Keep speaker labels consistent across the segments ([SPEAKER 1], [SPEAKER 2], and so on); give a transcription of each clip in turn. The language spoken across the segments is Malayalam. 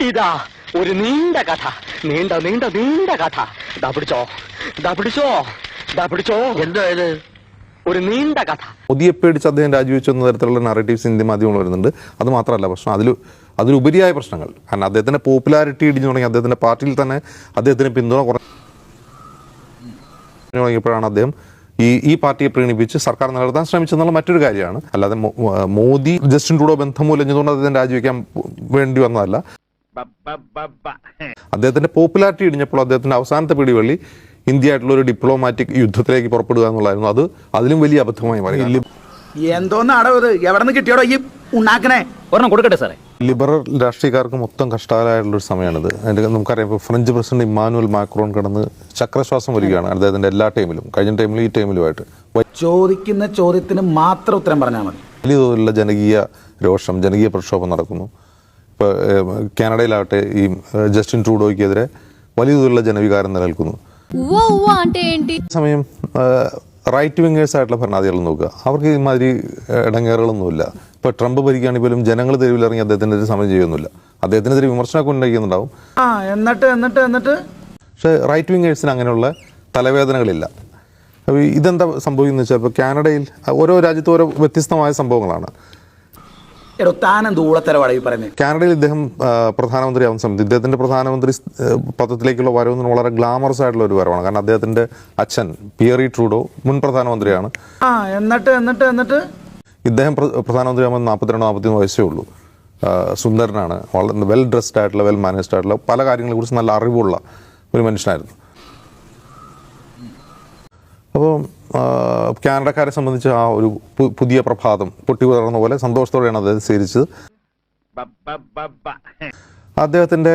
[SPEAKER 1] ഇതാ ഒരു നീണ്ട കഥ. നീണ്ട നീണ്ട നീണ്ട കഥ. ദാ പിടിച്ചോ. ദാ പിടിച്ചോ. ദാ പിടിച്ചോ.
[SPEAKER 2] എന്താ ഇത്?
[SPEAKER 1] ഒരു നീണ്ട കഥ.
[SPEAKER 3] പുതിയ പേടിച്ച് അദ്ദേഹം രാജിവെച്ചു എന്ന തരത്തിലുള്ള നറേറ്റീവ്സ് ഇന്ത്യ മാധ്യമങ്ങൾ വരുന്നുണ്ട്. അത് മാത്രമല്ല പ്രശ്നം. അതിൽ അതിലുപരിയായ പ്രശ്നങ്ങൾ. കാരണം അദ്ദേഹത്തിന്റെ പോപ്പുലാരിറ്റി ഇടിഞ്ഞു തുടങ്ങി അദ്ദേഹത്തിന്റെ പാർട്ടിയിൽ തന്നെ അദ്ദേഹത്തിന് പിന്തുണ കുറഞ്ഞു തുടങ്ങിയപ്പോഴാണ് അദ്ദേഹം ഈ ഈ പാർട്ടിയെ പ്രീണിപ്പിച്ച് സർക്കാർ നിലനിർത്താൻ ശ്രമിച്ചെന്നുള്ള മറ്റൊരു കാര്യമാണ്. അല്ലാതെ മോദി ജസ്റ്റിൻ ട്രൂഡോ ബന്ധം മൂലഞ്ഞതുകൊണ്ട് അദ്ദേഹം രാജിവെക്കാൻ വേണ്ടി വന്നതല്ല. അദ്ദേഹത്തിന്റെ പോപ്പുലാരിറ്റി ഇടിഞ്ഞപ്പോൾ അദ്ദേഹത്തിന്റെ അവസാനത്തെ പിടിവള്ളി ഇന്ത്യ ആയിട്ടുള്ള ഒരു ഡിപ്ലോമാറ്റിക് യുദ്ധത്തിലേക്ക് പുറപ്പെടുക എന്നുള്ളതായിരുന്നു. അത് അതിലും വലിയ അബദ്ധമായി മാറി.
[SPEAKER 4] എന്തോന്നാടോ ഇത്? എവിടെ നിന്ന് കിട്ടിയോടോ ഈ ഉണ്ടാക്കണേ?
[SPEAKER 2] ഒരെണ്ണം കൊടുക്കട്ടെ സാറേ.
[SPEAKER 3] ലിബറൽ രാഷ്ട്രീയക്കാർക്ക് മൊത്തം കഷ്ടകാലമായിട്ടുള്ള ഒരു സമയമാണിത്. അതിന്റെ നമുക്കറിയാം ഇപ്പോൾ ഫ്രഞ്ച് പ്രസിഡന്റ് ഇമ്മാനുവൽ മാക്രോൺ കടന്ന് ചക്രശ്വാസം വരികയാണ് അദ്ദേഹത്തിന്റെ എല്ലാ ടൈമിലും. കഴിഞ്ഞ ടൈമിലും ഈ ടൈമിലുമായിട്ട്.
[SPEAKER 4] ചോദിക്കുന്ന ചോദ്യത്തിന് മാത്രം ഉത്തരം പറഞ്ഞാൽ മതി.
[SPEAKER 3] വലിയ തോതിലുള്ള ജനകീയ രോഷം ജനകീയ പ്രക്ഷോഭം നടക്കുന്നു. ഇപ്പോൾ കാനഡയിലാവട്ടെ ഈ ജസ്റ്റിൻ ട്രൂഡോയ്ക്കെതിരെ വലിയ തോതിലുള്ള ജനവികാരം നിലനിൽക്കുന്നു. സമയം റൈറ്റ് വിങ്ങേഴ്സ് ആയിട്ടുള്ള ഭരണാധികാരികൾ നോക്കുക. അവർക്ക് ഇമാതിരി ഇടങ്ങേറുകളൊന്നുമില്ല. ഇപ്പൊ ട്രംപ് ഭരിക്കുകയാണെങ്കിൽ പോലും ജനങ്ങൾ തെരുവിലിറങ്ങി അദ്ദേഹത്തിനെതിരെ സമയം ചെയ്യുന്നില്ല. അദ്ദേഹത്തിനെതിരെ വിമർശനമൊക്കെ
[SPEAKER 4] ഉണ്ടാക്കിയിട്ടുണ്ടാവും എന്നിട്ട് എന്നിട്ട് എന്നിട്ട്?
[SPEAKER 3] പക്ഷേ റൈറ്റ് വിങ്ങേഴ്സിന് അങ്ങനെയുള്ള തലവേദനകളില്ല. ഇതെന്താ സംഭവിക്കുന്നത് വെച്ചാൽ ഇപ്പോൾ കാനഡയിൽ ഓരോ രാജ്യത്തും ഓരോ വ്യത്യസ്തമായ സംഭവങ്ങളാണ്.
[SPEAKER 4] എടോ താനെന്ത് ഊളത്തരവാടാ ഈ പറയുന്നത്.
[SPEAKER 3] കാനഡയിൽ ഇദ്ദേഹം പ്രധാനമന്ത്രി പ്രധാനമന്ത്രിയാവുന്ന സമയത്ത് ഇദ്ദേഹത്തിന്റെ പ്രധാനമന്ത്രി പദത്തിലേക്കുള്ള വരവ് വളരെ ഗ്ലാമറസ് ആയിട്ടുള്ള ഒരു വരവാണ്. കാരണം അദ്ദേഹത്തിന്റെ അച്ഛൻ പിയറി ട്രൂഡോ മുൻ പ്രധാനമന്ത്രിയാണ്.
[SPEAKER 4] ആ എന്നിട്ട് എന്നിട്ട് എന്നിട്ട്?
[SPEAKER 3] ഇദ്ദേഹം പ്ര- പ്രധാനമന്ത്രിയാകുമ്പോൾ നാൽപ്പത്തിരണ്ട് നാൽപ്പത്തിമൂന്ന് വയസ്സേ ഉള്ളൂ. സുന്ദരനാണ്. വളരെ വെൽ ഡ്രസ്ഡ് ആയിട്ടുള്ള വെൽ മാനേജ്ഡ് ആയിട്ടുള്ള പല കാര്യങ്ങളെക്കുറിച്ച് നല്ല അറിവുള്ള ഒരു മനുഷ്യനായിരുന്നു. അപ്പോൾ കാനഡക്കാരെ സംബന്ധിച്ച് ആ ഒരു പുതിയ പ്രഭാതം പൊട്ടി പുലർന്ന പോലെ സന്തോഷത്തോടെയാണ് അദ്ദേഹം സ്വീകരിച്ചത്. അദ്ദേഹത്തിന്റെ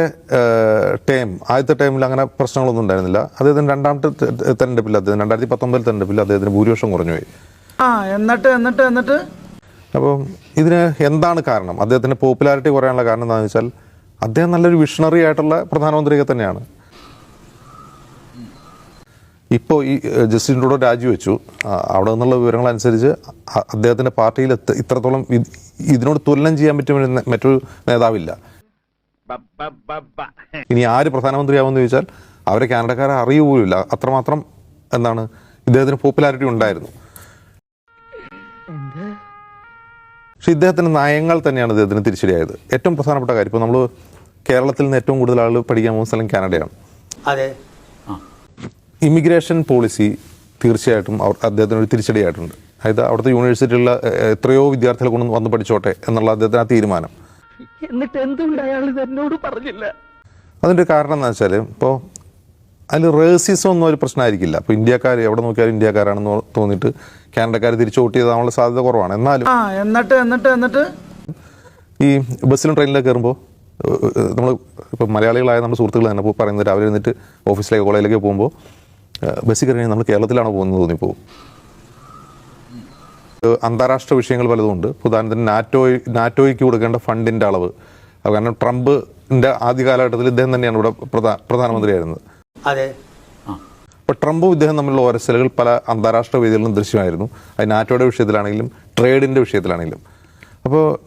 [SPEAKER 3] ടൈം ആദ്യത്തെ ടൈമിൽ അങ്ങനെ പ്രശ്നങ്ങളൊന്നും ഉണ്ടായിരുന്നില്ല. അദ്ദേഹത്തിന് രണ്ടാമത്തെ തെരഞ്ഞെടുപ്പിൽ അദ്ദേഹം രണ്ടായിരത്തി പത്തൊമ്പതിൽ തെരഞ്ഞെടുപ്പിൽ അദ്ദേഹത്തിന് ഭൂരിപക്ഷം കുറഞ്ഞുപോയി.
[SPEAKER 4] ആ എന്നിട്ട് എന്നിട്ട് എന്നിട്ട്?
[SPEAKER 3] അപ്പം ഇതിന് എന്താണ് കാരണം? അദ്ദേഹത്തിന്റെ പോപ്പുലാരിറ്റി കുറയാനുള്ള കാരണം എന്താണെന്ന് വെച്ചാൽ അദ്ദേഹം നല്ലൊരു വിഷണറി ആയിട്ടുള്ള പ്രധാനമന്ത്രിയൊക്കെ തന്നെയാണ്. ഇപ്പോൾ ഈ ജസ്റ്റിൻ ട്രൂഡോ രാജിവെച്ചു. അവിടെ നിന്നുള്ള വിവരങ്ങൾ അനുസരിച്ച് അദ്ദേഹത്തിന്റെ അദ്ദേഹത്തിന്റെ പാർട്ടിയിൽ ഇത്രത്തോളം ഇതിനോട് തുലനം ചെയ്യാൻ പറ്റുമെന്ന് മറ്റൊരു നേതാവില്ല. ഇനി ആര് പ്രധാനമന്ത്രിയാവുമെന്ന് ചോദിച്ചാൽ അവരെ കാനഡക്കാരെ അറിയുപോലുമില്ല അത്രമാത്രം എന്താണ് ഇദ്ദേഹത്തിന് പോപ്പുലാരിറ്റി ഉണ്ടായിരുന്നു. പക്ഷെ ഇദ്ദേഹത്തിന്റെ നയങ്ങൾ തന്നെയാണ് ഇദ്ദേഹത്തിന് തിരിച്ചടിയായത്. ഏറ്റവും പ്രധാനപ്പെട്ട കാര്യം ഇപ്പോൾ നമ്മൾ കേരളത്തിൽ നിന്ന് ഏറ്റവും കൂടുതൽ ആളുകൾ പഠിക്കാൻ പോകുന്ന സ്ഥലം കാനഡയാണ്.
[SPEAKER 4] അതെ.
[SPEAKER 3] ഇമിഗ്രേഷൻ പോളിസി തീർച്ചയായിട്ടും അവർ അദ്ദേഹത്തിന് ഒരു തിരിച്ചടിയായിട്ടുണ്ട്. അതായത് അവിടുത്തെ യൂണിവേഴ്സിറ്റിയിലുള്ള എത്രയോ വിദ്യാർത്ഥികൾ കൊണ്ട് വന്ന് പഠിച്ചോട്ടെ എന്നുള്ള അദ്ദേഹത്തിന് ആ തീരുമാനം.
[SPEAKER 1] എന്നിട്ട് എന്തുകൊണ്ട് അയാൾ എന്നോട് പറഞ്ഞില്ല?
[SPEAKER 3] അതിന്റെ കാരണം എന്താ വെച്ചാൽ ഇപ്പോൾ അതിൽ റേസിസം ഒന്നും ഒരു പ്രശ്നമായിരിക്കില്ല. അപ്പോൾ ഇന്ത്യക്കാർ എവിടെ നോക്കിയാലും ഇന്ത്യക്കാരാണെന്ന് തോന്നിയിട്ട് കാനഡക്കാർ തിരിച്ചു വോട്ട് ചെയ്താനുള്ള സാധ്യത കുറവാണ്. എന്നാലും
[SPEAKER 4] എന്നിട്ട് എന്നിട്ട് എന്നിട്ട്?
[SPEAKER 3] ഈ ബസ്സിലും ട്രെയിനിലൊക്കെ കയറുമ്പോൾ നമ്മൾ ഇപ്പോൾ മലയാളികളായ നമ്മുടെ സുഹൃത്തുക്കൾ തന്നെ പറയുന്നത് രാവിലെ എന്നിട്ട് ഓഫീസിലേക്ക് കോളേജിലേക്ക് പോകുമ്പോൾ ബസ്സിൽ കയറി നമ്മൾ കേരളത്തിലാണ് പോകുന്നത് തോന്നിപ്പോകും. അന്താരാഷ്ട്ര വിഷയങ്ങൾ പലതുമുണ്ട്. ഉദാഹരണത്തിന് നാറ്റോ നാറ്റോയ്ക്ക് കൊടുക്കേണ്ട ഫണ്ടിന്റെ അളവ്. അത് കാരണം ട്രംപിന്റെ ആദ്യ കാലഘട്ടത്തിൽ ഇദ്ദേഹം തന്നെയാണ് ഇവിടെ പ്രധാ പ്രധാനമന്ത്രിയായിരുന്നത്.
[SPEAKER 4] അതെ.
[SPEAKER 3] അപ്പോൾ ട്രംപും ഇദ്ദേഹം തമ്മിലുള്ള ഓരസലുകൾ പല അന്താരാഷ്ട്ര വേദികളിലും ദൃശ്യമായിരുന്നു. അത് നാറ്റോയുടെ വിഷയത്തിലാണെങ്കിലും ട്രേഡിന്റെ വിഷയത്തിലാണെങ്കിലും. അപ്പോൾ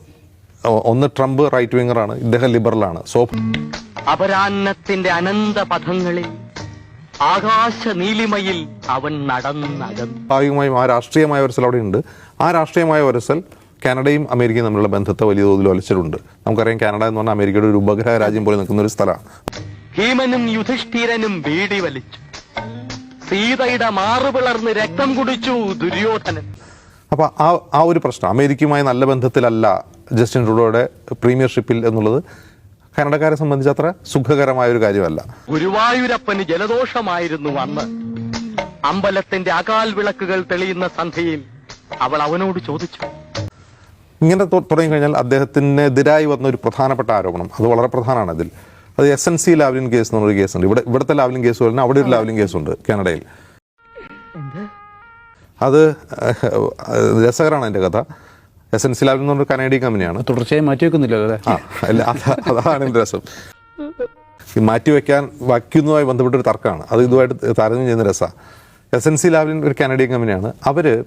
[SPEAKER 3] ഒന്ന് ട്രംപ് റൈറ്റ് വിങ്ങറാണ് ഇദ്ദേഹം ലിബറലാണ്. സോ
[SPEAKER 1] അപരാന്നത്തിന്റെ അനന്ത പഥങ്ങളിൽ ആകാശ നീലിമയിൽ അവൻ നടന്നകന്നു.
[SPEAKER 3] സ്വാഭാവികമായും ആ രാഷ്ട്രീയമായ ഒരസൽ അവിടെ ഉണ്ട് ആ രാഷ്ട്രീയമായ ഒരസൽ കാനഡയും അമേരിക്കയും തമ്മിലുള്ള ബന്ധത്തെ വലിയ തോതിൽ വലിച്ചിട്ടുണ്ട്. നമുക്കറിയാം കാനഡ എന്ന് പറഞ്ഞാൽ അമേരിക്കയുടെ ഒരു ഉപഗ്രഹ രാജ്യം പോലെ നിൽക്കുന്ന ഒരു സ്ഥലമാണ്.
[SPEAKER 1] ഭീമനും യുധിഷ്ഠിരനും വീടി വലിച്ചു. സീതയുടെ മാറുപിളർന്ന് രക്തം കുടിച്ചു ദുര്യോധനൻ.
[SPEAKER 3] അപ്പോൾ ആ ആ ഒരു പ്രശ്നം. അമേരിക്കയുമായി നല്ല ബന്ധത്തിലല്ല ജസ്റ്റിൻ ട്രൂഡോയുടെ പ്രീമിയർഷിപ്പിൽ എന്നുള്ളത്. കാനഡക്കാരെ സംബന്ധിച്ച് അത്ര സുഖകരമായ ഒരു കാര്യമല്ല.
[SPEAKER 1] ഗുരുവായൂരപ്പന് ജലദോഷമായിരുന്നു അന്ന്. അമ്പലത്തിന്റെ അകാൽ വിളക്കുകൾ തെളിയുന്ന സന്ധ്യയിൽ അവൾ അവനോട് ചോദിച്ചു.
[SPEAKER 3] ഇങ്ങനെ തുടങ്ങി കഴിഞ്ഞാൽ അദ്ദേഹത്തിനെതിരായി വന്ന ഒരു പ്രധാനപ്പെട്ട ആരോപണം. അത് വളരെ പ്രധാനമാണ് അതിൽ. അത് S N C Lavalin case എന്ന് പറഞ്ഞൊരു കേസുണ്ട്. ഇവിടെ ഇവിടുത്തെ ലാവ്ലിൻ കേസ് പോലെ അവിടെ ഒരു ലാവ്ലിൻ കേസുണ്ട് കാനഡയിൽ. അത് രസകരമാണ് എന്റെ കഥ. എസ് എൻ സി ലാബ് എന്ന് പറഞ്ഞ കനേഡിയൻ കമ്പനിയാണ്.
[SPEAKER 2] തുടർച്ചയായി മാറ്റി വെക്കുന്നില്ലല്ലോ അല്ലേ?
[SPEAKER 3] ആ അല്ല അതാണ് എന്റെ രസം. ഈ മാറ്റിവെക്കാൻ വയ്ക്കുന്നതുമായി ബന്ധപ്പെട്ട ഒരു തർക്കമാണ്. അത് ഇതുമായിട്ട് താരതമ്യം ചെയ്യുന്ന രസമാണ് എസ് എൻ സി ലാബിൻ ഒരു കാനഡിയൻ കമ്പനിയാണ്. അവർ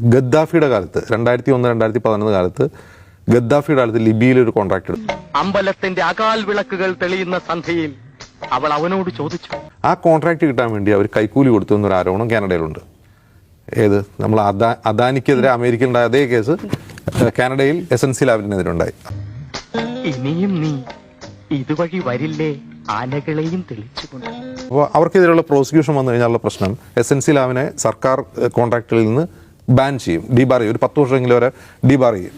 [SPEAKER 3] ഗദ്ദാഫിയുടെ കാലത്ത് രണ്ടായിരത്തി ഒന്ന് രണ്ടായിരത്തി പതിനൊന്ന് കാലത്ത് ഗദ്ദാഫിയുടെ കാലത്ത് ലിബിയിൽ ഒരു കോൺട്രാക്ട് എടുത്തു.
[SPEAKER 1] അമ്പലത്തിന്റെ അകാൽ വിളക്കുകൾ തെളിയുന്ന സന്ധ്യയിൽ അവൾ അവനോട് ചോദിച്ചു.
[SPEAKER 3] ആ കോൺട്രാക്ട് കിട്ടാൻ വേണ്ടി അവർ കൈക്കൂലി കൊടുത്തു എന്നൊരു ആരോപണം കാനഡയിലുണ്ട്. ഏത്? നമ്മൾ അദാ അദാനിക്കെതിരെ അമേരിക്കയിൽ ഉണ്ടായ അതേ കേസ് കാനഡയിൽ എസ് എൻ സി ലാബിനെതിരുണ്ടായി.
[SPEAKER 1] ഇനിയും നീ ഇതുവഴി വരില്ലേ? ആനകളെയും തെളിച്ചുകൊണ്ട്.
[SPEAKER 3] അപ്പോൾ അവർക്കെതിരെയുള്ള പ്രോസിക്യൂഷൻ വന്നു കഴിഞ്ഞാലുള്ള പ്രശ്നം എസ് എൻ സി ലാബിനെ സർക്കാർ കോൺട്രാക്റ്റുകളിൽ നിന്ന് ബാൻ ചെയ്യും ഡിബാർ ചെയ്യും. ഒരു പത്ത് വർഷമെങ്കിലും വരെ ഡിബാർ ചെയ്യും.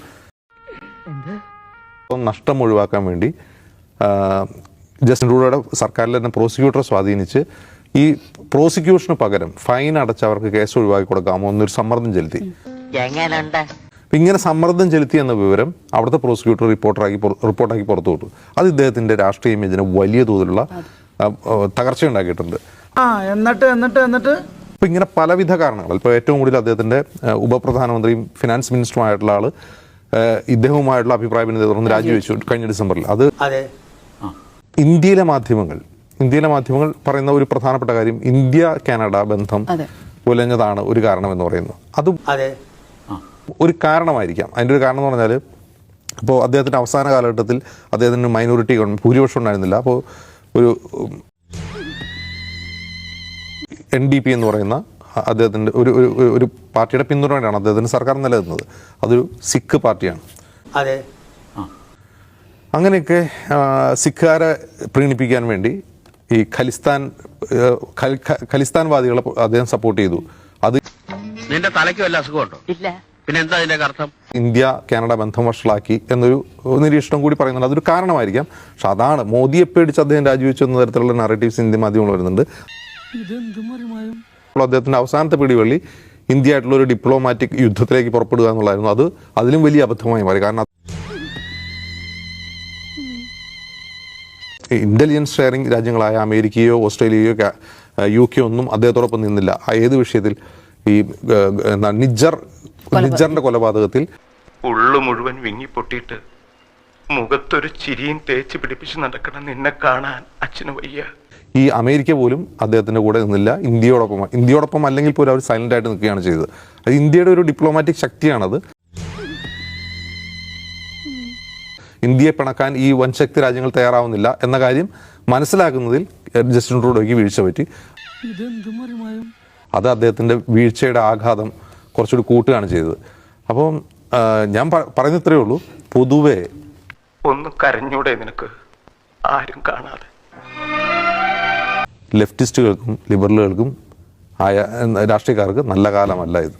[SPEAKER 3] അപ്പം നഷ്ടം ഒഴിവാക്കാൻ വേണ്ടി ജസ്റ്റിൻ റൂഡയുടെ സർക്കാരിൽ തന്നെ പ്രോസിക്യൂട്ടറെ സ്വാധീനിച്ച് ഈ പ്രോസിക്യൂഷന് പകരം ഫൈൻ അടച്ച് അവർക്ക് കേസ് ഒഴിവാക്കി കൊടുക്കാമോ എന്നൊരു സമ്മർദ്ദം ചെലുത്തി.
[SPEAKER 1] എങ്ങനുണ്ട്?
[SPEAKER 3] അപ്പൊ ഇങ്ങനെ സമ്മർദ്ദം ചെലുത്തി എന്ന വിവരം അവിടുത്തെ പ്രോസിക്യൂട്ടർ റിപ്പോർട്ടറാക്കി റിപ്പോർട്ടാക്കി പുറത്തു വിട്ടു. അത് ഇദ്ദേഹത്തിന്റെ രാഷ്ട്രീയ ഇമേജിന് വലിയ തോതിലുള്ള തകർച്ച ഉണ്ടാക്കിയിട്ടുണ്ട്
[SPEAKER 4] ആ എന്നിട്ട് എന്നിട്ട് എന്നിട്ട്?
[SPEAKER 3] അപ്പം ഇങ്ങനെ പലവിധ കാരണങ്ങൾ. ഇപ്പോൾ ഏറ്റവും കൂടുതൽ അദ്ദേഹത്തിന്റെ ഉപപ്രധാനമന്ത്രിയും ഫിനാൻസ് മിനിസ്റ്ററുമായിട്ടുള്ള ആൾ ആ, ഇദ്ദേഹവുമായിട്ടുള്ള അഭിപ്രായ ഭിന്നതയെ തുടർന്ന് രാജിവെച്ചു കഴിഞ്ഞ ഡിസംബറിൽ. അത്
[SPEAKER 4] അതെ.
[SPEAKER 3] ഇന്ത്യയിലെ മാധ്യമങ്ങൾ ഇന്ത്യയിലെ മാധ്യമങ്ങൾ പറയുന്ന ഒരു പ്രധാനപ്പെട്ട കാര്യം ഇന്ത്യ കാനഡ ബന്ധം
[SPEAKER 5] പുലഞ്ഞതാണ്
[SPEAKER 3] ഉലഞ്ഞതാണ് ഒരു കാരണം എന്ന് പറയുന്നു. അത്
[SPEAKER 4] അതെ.
[SPEAKER 3] ഒരു കാരണമായിരിക്കാം. അതിന്റെ ഒരു കാരണം എന്ന് പറഞ്ഞാൽ ഇപ്പോൾ അദ്ദേഹത്തിന്റെ അവസാന കാലഘട്ടത്തിൽ അദ്ദേഹത്തിന് മൈനോറിറ്റി ഗവൺമെന്റ് ഭൂരിപക്ഷം ഉണ്ടായിരുന്നില്ല. അപ്പോൾ ഒരു എൻ ഡി പി എന്ന് പറയുന്ന അദ്ദേഹത്തിന്റെ ഒരു ഒരു പാർട്ടിയുടെ പിന്തുണയാണ് അദ്ദേഹത്തിന് സർക്കാർ നിലനിന്നത് അതൊരു സിഖ് പാർട്ടിയാണ്.
[SPEAKER 4] അതെ.
[SPEAKER 3] അങ്ങനെയൊക്കെ സിഖുകാരെ പ്രീണിപ്പിക്കാൻ വേണ്ടി ഈ ഖലിസ്ഥാൻ ഖലിസ്ഥാൻവാദികളെ അദ്ദേഹം സപ്പോർട്ട് ചെയ്തു. അത്
[SPEAKER 6] നിന്റെ തലയ്ക്ക് വല്ല അസുഖമുണ്ടോ
[SPEAKER 1] ഇല്ല.
[SPEAKER 6] പിന്നെ എന്താ അതിന്റെ അർത്ഥം?
[SPEAKER 3] ഇന്ത്യ കാനഡ ബന്ധം വഷളാക്കി എന്നൊരു നിരീക്ഷണം കൂടി പറയുന്നുണ്ട്. അതൊരു കാരണമായിരിക്കാം. പക്ഷെ അതാണ് മോദിയെ പേടിച്ച് അദ്ദേഹം രാജിവെച്ചു എന്ന തരത്തിലുള്ള നറേറ്റീവ്സ് ഇന്ത്യ മാധ്യമങ്ങൾ വരുന്നുണ്ട്. അദ്ദേഹത്തിന്റെ അവസാനത്തെ പിടിവള്ളി ഇന്ത്യ ആയിട്ടുള്ള ഒരു ഡിപ്ലോമാറ്റിക് യുദ്ധത്തിലേക്ക് പുറപ്പെടുക എന്നുള്ളതായിരുന്നു. അത് അതിലും വലിയ അബദ്ധമായി മാറി. കാരണം ഇന്റലിജൻസ് ഷെയറിംഗ് രാജ്യങ്ങളായ അമേരിക്കയോ ഓസ്ട്രേലിയയോ യു കെ ഒന്നും അദ്ദേഹത്തോടൊപ്പം നിന്നില്ല. ആ ഏത് വിഷയത്തിൽ ഈ നിജർ നിജറിന്റെ കൊലപാതകത്തിൽ
[SPEAKER 7] ഉള്ളു മുഴുവൻ വിങ്ങിപ്പൊട്ടിയിട്ട് മുഖത്തൊരു ചിരിയും തേച്ച് പിടിപ്പിച്ച് നടക്കണം നിന്നെ കാണാൻ അച്ഛന് വയ്യ.
[SPEAKER 3] ഈ അമേരിക്ക പോലും അദ്ദേഹത്തിന്റെ കൂടെ നിന്നില്ല. ഇന്ത്യയോടൊപ്പം ഇന്ത്യയോടൊപ്പം അല്ലെങ്കിൽ പോലും അവർ സൈലന്റ് ആയിട്ട് നിൽക്കുകയാണ് ചെയ്തത്. അത് ഇന്ത്യയുടെ ഒരു ഡിപ്ലോമാറ്റിക് ശക്തിയാണത്. ഇന്ത്യയെ പിണക്കാൻ ഈ വൻശക്തി രാജ്യങ്ങൾ തയ്യാറാവുന്നില്ല എന്ന കാര്യം മനസ്സിലാക്കുന്നതിൽ ജസ്റ്റിൻ ട്രൂഡോയ്ക്ക് വീഴ്ച പറ്റി. അത് അദ്ദേഹത്തിന്റെ വീഴ്ചയുടെ ആഘാതം കുറച്ചുകൂടി കൂട്ടുകയാണ് ചെയ്തത്. അപ്പം ഞാൻ പറയുന്നത്രേ ഉള്ളൂ പൊതുവേ
[SPEAKER 7] ഒന്ന് കരഞ്ഞൂടെ നിനക്ക് ആരും കാണാതെ.
[SPEAKER 3] ലെഫ്റ്റിസ്റ്റുകൾക്കും ലിബറലുകൾക്കും ആയ രാഷ്ട്രീയക്കാർക്ക് നല്ല കാലമല്ല ഇത്.